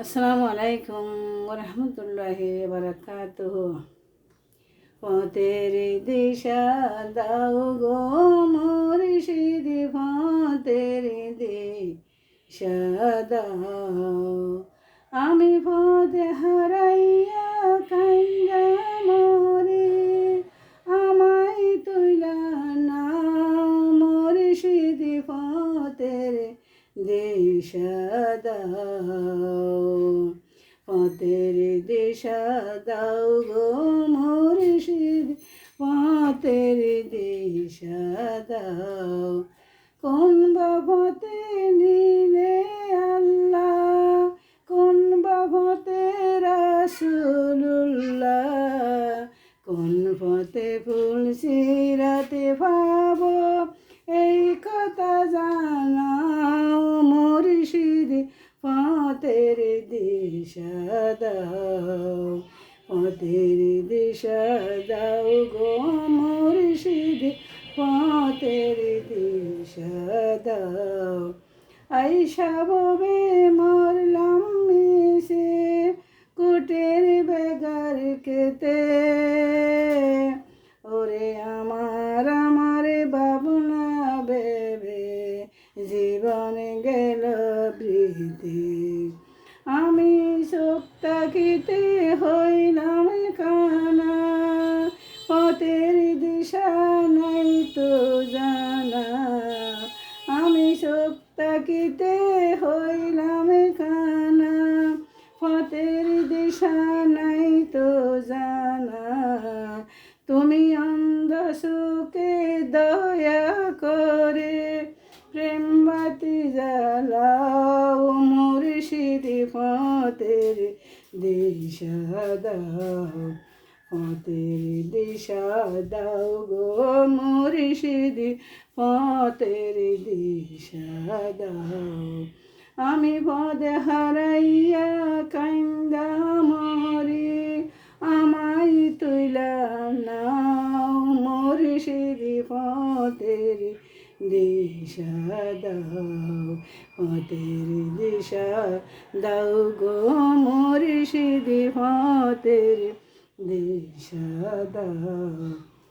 আসসালামু আলাইকুম রহমতুল্লাহ বারাকাতুহ পথের দিশা, দাও গো মুর্শিদ পথের দিশা, দাও। আমি পদ হারাইয়া কান্দা মরে, আমায় তুইলা না মুর্শিদ পথের দিশা, দাও। পথের দিশা দাও গো মুর্শিদ পথের দিশা দাও। কোন বাবতে নিলে আল্লাহ, কোন বাবতে রাসুল্লাহ কোন পথে ফুল সিরাতে ভাব পথের দিশা দাও পথের দিশা দাও গো মুর্শিদ পথের দিশা দাও। আইসা ববে মরলাম মিশে, কুটের বেগার কেতে আমি সপ্তাহিতে হইলাম কানা, পথের দিশা নাই তো জানা। আমি সপ্তাহিতে হইলাম কানা, পথের দিশা নাই তো জানা। তুমি অন্ধ সুখে দয়া মুর্শিদ পথের দিশা দাও, পথের দিশা দাও গো মুর্শিদ, পথের দিশা দাও। আমি পদে হারাইয়া কান্দা মরি, আমায় তুইলা নাও দিশা দাও পথের দিশা দাও গো মুর্শিদ পথের দিশা দাও।